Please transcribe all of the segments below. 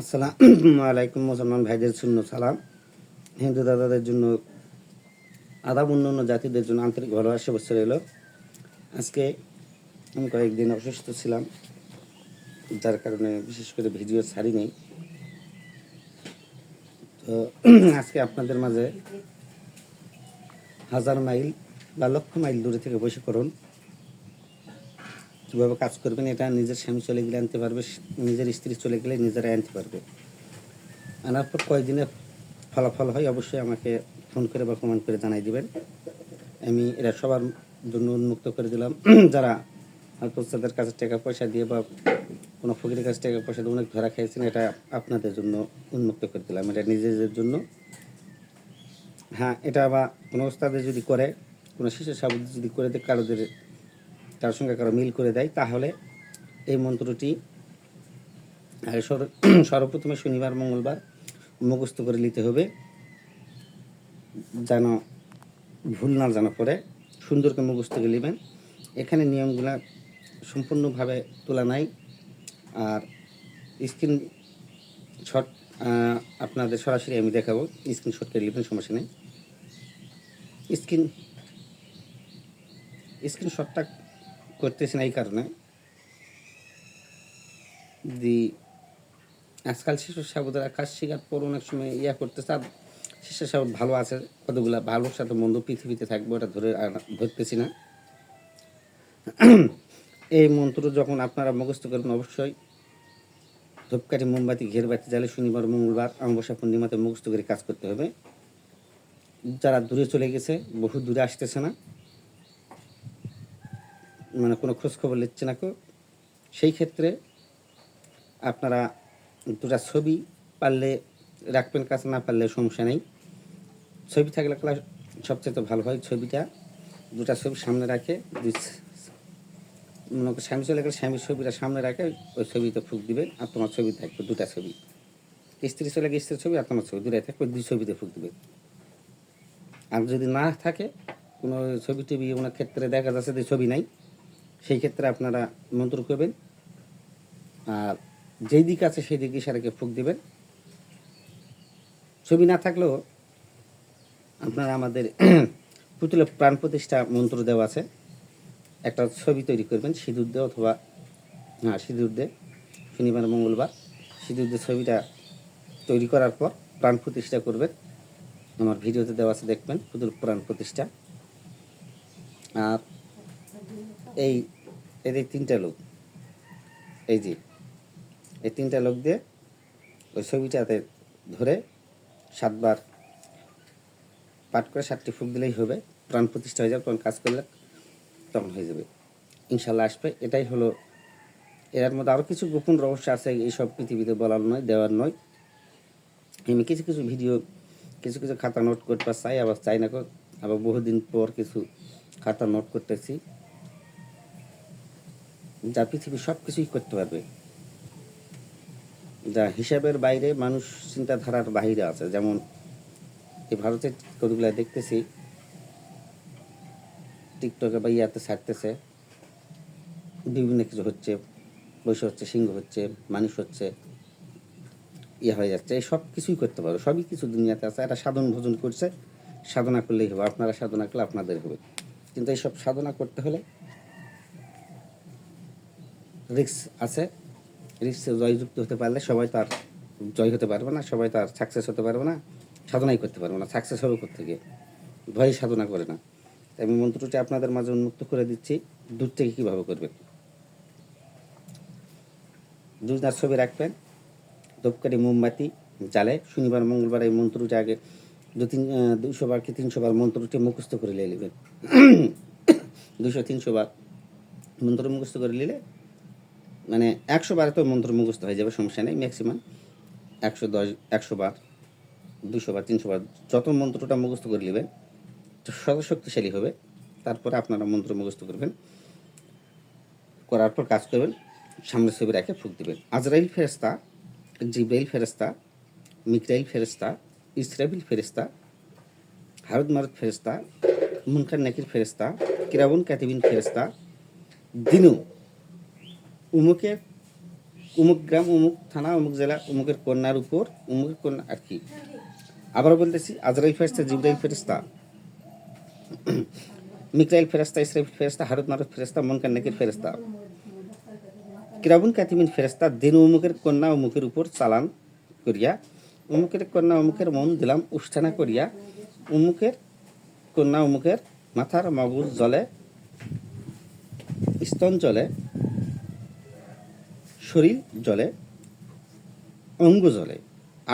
আসসালামু আলাইকুম মুসলমান ভাইদের শূন্য সালাম। হিন্দু দাদাদের জন্য, আদাব অন্য জাতিদের জন্য আন্তরিক ভালোবাসা বছর এলো। আজকে আমি কয়েকদিন অসুস্থ ছিলাম, যার কারণে বিশেষ করে ভিডিও ছাড়ি নেই। তো আজকে আপনাদের মাঝে হাজার মাইল বা লক্ষ মাইল দূরে থেকে বসে করুন কীভাবে কাজ করবেন এটা নিজের স্বামী চলে গেলে আনতে পারবে, নিজের স্ত্রী চলে গেলে নিজেরাই আনতে পারবে। আনার পর কয়েকদিনে ফলাফল হয় অবশ্যই আমাকে ফোন করে বা কমেন্ট করে জানাই দিবেন। আমি এটা সবার জন্য উন্মুক্ত করে দিলাম। যারা হয়তো তাদের কাছে টাকা পয়সা দিয়ে বা কোনো ফকিরের কাছে টাকা পয়সা দিয়ে অনেক ধরা খেয়েছেন এটা আপনাদের জন্য উন্মুক্ত করে দিলাম। এটা নিজেদের জন্য। হ্যাঁ এটা বা কোনো ওস্তাদে যদি করে, কোনো শিশু সাবুদ যদি করে দেয় কারোদের তার সঙ্গে কারও মিল করে দেয়, তাহলে এই মন্ত্রটি সর্বপ্রথমে শনিবার, মঙ্গলবার মুখস্থ করে নিতে হবে, যেন ভুল না জানা পড়ে। সুন্দর করে মুখস্থ করে নেবেন। এখানে নিয়মগুলা সম্পূর্ণভাবে তোলা নাই। আর স্ক্রিন শট আপনাদের সরাসরি আমি দেখাবো। স্ক্রিন শট করে নেবেন, সমস্যা নেই। স্ক্রিন স্ক্রিন শটটা করতেছি না এই কারণে। দি, আজকাল শিশু সাবুদের কাজ শিকার পর অনেক সময় ইয়া করতে আর শিশু সাবুদ ভালো আছে, কতগুলা ভালোর সাথে মন্দ পৃথিবীতে থাকবে ওটা ধরে ধরতেছি না। এই মন্ত্র যখন আপনারা মুখস্থ করবেন অবশ্যই, ধূপকাঠি, মোমবাতি ঘেরবাতি জ্বালে শনিবার, মঙ্গলবার, অমাবস্যা, পূর্ণিমাতে মুখস্থ করে কাজ করতে হবে। যারা দূরে চলে গেছে, বহু দূরে আসতেছে না। মানে কোনো খোঁজখবর নিচ্ছে না কেউ, সেই ক্ষেত্রে আপনারা দুটা ছবি পারলে রাখবেন কাছে না পারলে সমস্যা নেই। ছবি থাকলে ক্লাস সবচেয়ে তো ভালো হয় ছবিটা। দুটা ছবি সামনে রাখে মনে করো স্বামী চলে গেলে স্বামীর ছবিটা সামনে রাখে, ওই ছবিতে ফুক দিবে, আর তোমার ছবি থাকবে দুটা ছবি। স্ত্রী চলে গেলে স্ত্রীর ছবি আর তোমার ছবি দুটাই থাকবে, দুই ছবিতে ফুক দিবে। আর যদি না থাকে, কোনো ছবি টবি ওনার ক্ষেত্রে দেখা যাচ্ছে যে ছবি নাই। সেই ক্ষেত্রে আপনারা মন্ত্র করবেন। আর যেই দিক আছে সেই দিকে ইশারাকে ফুক দেবেন। ছবি না থাকলেও আপনারা আমাদের পুতুলে প্রাণ প্রতিষ্ঠা মন্ত্র দেওয়া আছে। একটা ছবি তৈরি করবেন, সিঁদুর দিয়ে অথবা হ্যাঁ সিঁদুর দে শনিবার, মঙ্গলবার সিঁদুর দিয়ে ছবিটা তৈরি করার পর প্রাণ প্রতিষ্ঠা করবেন। আমার ভিডিওতে দেওয়া আছে, দেখবেন, পুতুল প্রাণ প্রতিষ্ঠা। আর এই এদের তিনটা লোক, এই যে, এই তিনটা লোক দিয়ে ওই ছবিটাতে ধরে সাতবার পাঠ করে সাতটি ফুক দিলেই হবে, প্রাণ প্রতিষ্ঠা হয়ে যাবে তখন কাজ করলে তখন হয়ে যাবে। ইনশাল্লাহ আসবে। এটাই হলো, এর মধ্যে আরও কিছু গোপন রহস্য আছে, এইসব পৃথিবীতে বলার নয়, দেওয়ার নয়। আমি কিছু কিছু ভিডিও, কিছু কিছু খাতা নোট করতে চাই, আবার চাই না আবার বহুদিন পর কিছু খাতা নোট করতেছি। যা পৃথিবী সব কিছুই করতে পারবে। যা হিসাবের বাইরে মানুষ চিন্তাধারার বাইরে আছে। যেমন এই ভারতের কতগুলো দেখতেছি, টিকটকে বা ইয়াতে ছাড়তেছে, বিভিন্ন কিছু হচ্ছে বৈশ হচ্ছে, সিংহ হচ্ছে, মানুষ হচ্ছে ইয়ে হয়ে যাচ্ছে, এই সব কিছুই করতে পারো। সবই কিছু দুনিয়াতে আছে। একটা সাধন ভোজন করছে, সাধনা করলেই হবে, আপনারা সাধনা করলে আপনাদের হবে। কিন্তু এইসব সাধনা করতে হলে রিক্স আছে। রিক্সে জয়যুক্ত হতে পারলে সবাই তার জয় হতে পারবে না, সবাই তার সাকসেস হতে পারবে না, সাধনাই করতে পারবে না সাকসেস হবে করতে গিয়ে ভয় সাধনা করে না। তাই আমি মন্ত্রটি আপনাদের মাঝে উন্মুক্ত করে দিচ্ছি, দূর থেকে কীভাবে করবেন? দুজনার ছবি রাখবেন, ধূপকাঠি, মোমবাতি জালে শনিবার, মঙ্গলবার এই মন্ত্রটি আগে দু তিন দুশো বার কি তিনশো বার মন্ত্রটি মুখস্থ করে নিয়ে নেবেন। দুশো তিনশো বার মন্ত্র মুখস্থ করে নিলে মানে একশো বার তো মন্ত্র মুখস্থ হয়ে যাবে, সমস্যা নেই ম্যাক্সিমাম একশো দশ, একশো বার, দুশো বার, তিনশো বার, যত মন্ত্রটা মুখস্থ করে নেবেন শত শক্তিশালী হবে। তারপরে আপনারা মন্ত্র মুখস্থ করবেন, করার পর কাজ করবেন সামনে ছবি রেখে ফুক দিবেন। আজরাইল ফেরেস্তা জিব্রাইল ফেরেস্তা মিকরাইল ফেরেস্তা ইসরাবিল ফেরেস্তা হারুদ মারুদ ফেরেস্তা মুনকার নাকির ফেরেস্তা কিরাবুন কাতিবিন ফেরেস্তা দিনু উমুকে, উমুক গ্রাম, উমুক থানা, উমুক জেলা, উমুকের কন্যার উপর, উমুকের কন্যা আর কি। আবার বলতেছি, আজরাইল ফেরেস্তা জিব্রাইল ফেরেস্তা মিকরাইল ফেরেস্তা ইসরাইল ফেরেস্তা হারুত মারুত ফেরেস্তা মনকার নাকির ফেরেস্তা কিরাবুন কাতিমিন ফেরেস্তা দিন উমুকের কন্যা উমুকের উপর চালান করিয়া, উমুকের কন্যা উমুকের মন দিলাম উষ্ঠানা করিয়া, উমুকের কন্যা উমুকের মাথার মগজ জলে, স্তন জলে শরীর জলে, অঙ্গ জলে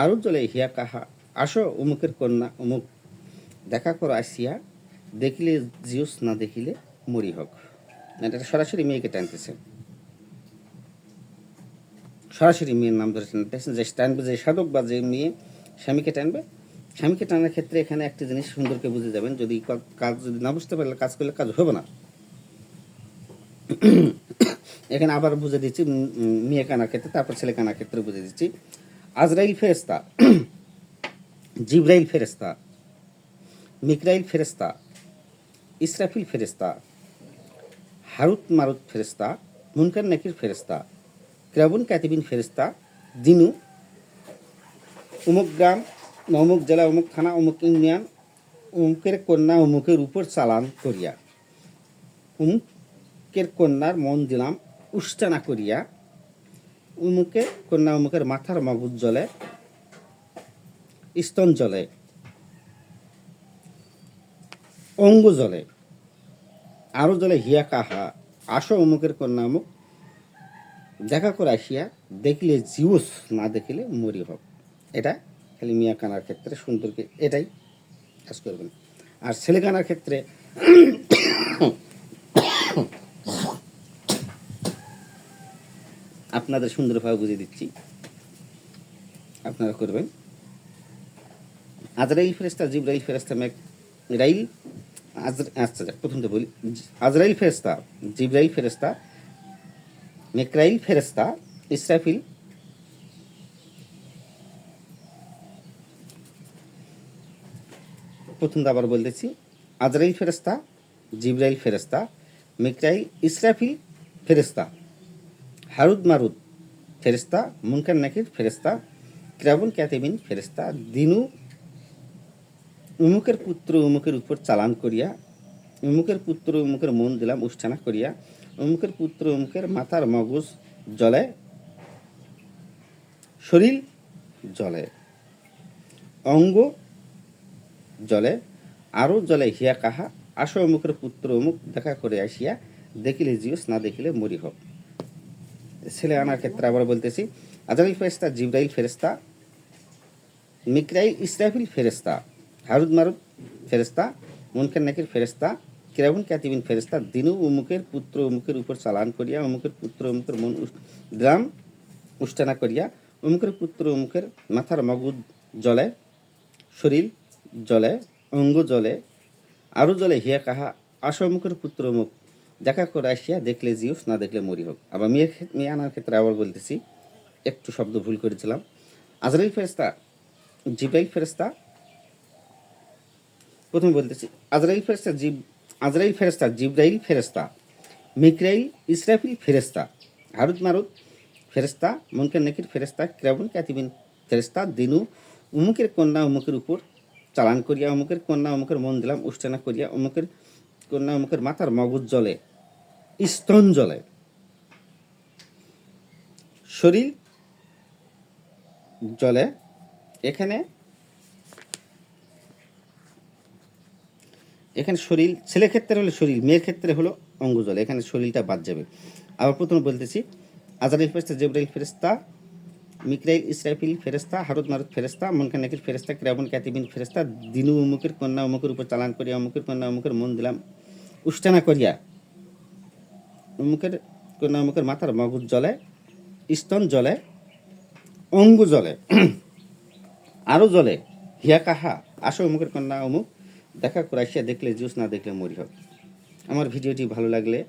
আরও জলে হিয়া কাহা, আসো অমুকের কন্যা, অমুক দেখা করো আসিয়া, দেখিলে জিউস না দেখিলে মরি হোক। এটা সরাসরি মেয়েকে টানতেছে। সরাসরি মেয়ের নাম ধরে টানতেছেন যে টানবে, যে সাধক বা যে মেয়ে স্বামীকে টানবে, স্বামীকে টানার ক্ষেত্রে এখানে একটি জিনিস সুন্দরকে বুঝে যাবেন, যদি কাজ যদি না বুঝতে পারলে কাজ করলে কাজ হবে না। এখানে আবার বুঝে দিচ্ছি মেয়ে কানার ক্ষেত্রে, তারপর ছেলে কানার ক্ষেত্রে বুঝে দিচ্ছি। আজরাইল ফেরেস্তা জিব্রাইল ফেরেস্তা মিকরাইল ফেরেস্তা ইসরাফিল ফেরেস্তা হারুত মারুত ফেরেস্তা মুনকার নাকির ফেরেস্তা ক্রাবুন কাতিবিন ফেরেস্তা দিনু উমুক গ্রাম অমুক জেলা অমুক থানা অমুক ইউনিয়ন অমুকের কন্যা অমুকের উপর চালান করিয়া। উমুকের কন্যার মন দিলাম, উষ্টানা করিয়া উমুকে কন্যা উমুকের মাথার মগজ জলে, স্তন জলে, অঙ্গ জলে আরও জলে হিয়া কাহা, আসো অমুকের কন্যা অমুক দেখা করে আসিয়া দেখিলে জিউস, না দেখিলে মরি হোক। এটা খালি মিয়া কানার ক্ষেত্রে সুন্দরকে এটাই কাজ করবেন। আর ছেলে কানার ক্ষেত্রে আপনাদের সুন্দরভাবে বুঝিয়ে দিচ্ছি। আপনারা করবেন। আজরাইল ফেরেস্তা জিব্রাইল ফেরেস্তা মেক রাইল আচ্ছা যাক, প্রথমটা বলি। আজরাইল ফেরেস্তা জিব্রাইল ফেরেস্তা মেকরাইল ফেরেস্তা ইসরাফিল প্রথমটা আবার বলতেছি আজরাইল ফেরেস্তা জিব্রাইল ফেরেস্তা মিকরাইল ইসরাফিল ফেরেস্তা হারুদ মারুদ ফেরেস্তা মুনকার নাকির ফেরেস্তা ক্রাবুল ক্যাতেবিন ফেরেস্তা দিনু উমুকের পুত্র উমুকের উপর চালান করিয়া, উমুকের পুত্র উমুকের মন দিলাম উষ্ঠানা করিয়া, উমুকের পুত্র উমুকের মাথার মগজ জলে, শরীর জলে, অঙ্গ জলে আরও জলে হিয়া কাহা, আসো অমুকের পুত্র অমুক দেখা করে আসিয়া, দেখিলে জিউস না দেখিলে মরি হোক ছেলে আনার ক্ষেত্রে আবার বলতেছি আজারিল ফেরেস্তা জিব্রাইল ফেরেস্তা মিকরাইল, ইসরাফিল ফেরেস্তা হারুদ মারুদ ফেরেস্তা মুনকের নাকির ফেরেস্তা কিরাবুন ক্যাতিবিন ফেরেস্তা দিনু উমুকের পুত্র উমুকের উপর চালান করিয়া, উমুকের পুত্র উমুকের মন গ্রাম উষ্টানা করিয়া, উমুকের পুত্র উমুকের মাথার মগজ জলে শরীর জলে অঙ্গ জলে আরও জলে হিয়া কাহা আসমুখের পুত্র মুখ দেখা করে আসিয়া দেখলে জিউস, না দেখলে মরি হোক। আবার মেয়ে ক্ষেত- মেয়ে আনার ক্ষেত্রে আবার বলতেছি, একটু শব্দ ভুল করেছিলাম। আজরাইল ফেরেস্তা জিব্রাইল ফেরেস্তা প্রথমে বলতেছি, আজরাইল ফেরেস্তা জিব আজরাইল ফেরেস্তা জিব্রাইল ফেরেস্তা মিকরাইল, ইসরাফিল ফেরেস্তা হারুদ মারুদ ফেরেস্তা মনকের নেকির ফেরেস্তা ক্রাবুন ক্যাতিবিন ফেরেস্তা দিনু, উমুকের কন্যা উমুকের উপর চালান করিয়া অমুকের কন্যা অমুকের মন দিলাম উষ্টানা করিয়া অমুকের কন্যা অমুকের মাথার মগজ জলে। স্তন জলে শরীর জলে। এখানে এখানে শরীর, ছেলের ক্ষেত্রে হলো শরীর, মেয়ের ক্ষেত্রে হলো অঙ্গ জলে এখানে শরীরটা বাদ যাবে। আবার প্রথমে বলতেছি, আজারিল ফেরেস্তা জেবরাইল ফেরেস্তা মিকরাইল ইসরাফিল ফেরেস্তা হারুদ মারুদ ফেরেস্তা মনকা নাকির ফেরেস্তা ক্রাবন ক্যাতিবিন ফেরেস্তা দিনু উমুকের কন্যা অমুকের উপর চালান করিয়া অমুকের কন্যা অমুকের মন দিলাম, উষ্টানা করিয়া। অমুকের কন্যা অমুকের মাথার মগজ জলে স্তন জলে অঙ্গ জলে আরও জলে হিয়া কাহা, আসো অমুকের কন্যা অমুক দেখা করে আসিয়া দেখলে জুস, না দেখলে মরি হোক। আমার ভিডিওটি ভালো লাগলে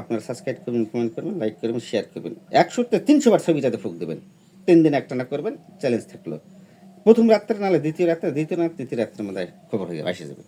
আপনারা সাবস্ক্রাইব করবেন কমেন্ট করবেন লাইক করবেন শেয়ার করবেন। একশোতে তিনশো বার ছবিটাতে ফুক দেবেন। তিন দিন একটা না করবেন চ্যালেঞ্জ থাকল। প্রথম রাত্রে নাহলে দ্বিতীয় রাত্রে দ্বিতীয় রাত্রে তৃতীয় রাত্রের মধ্যে খবর হয়ে যাবে এসে যাবে।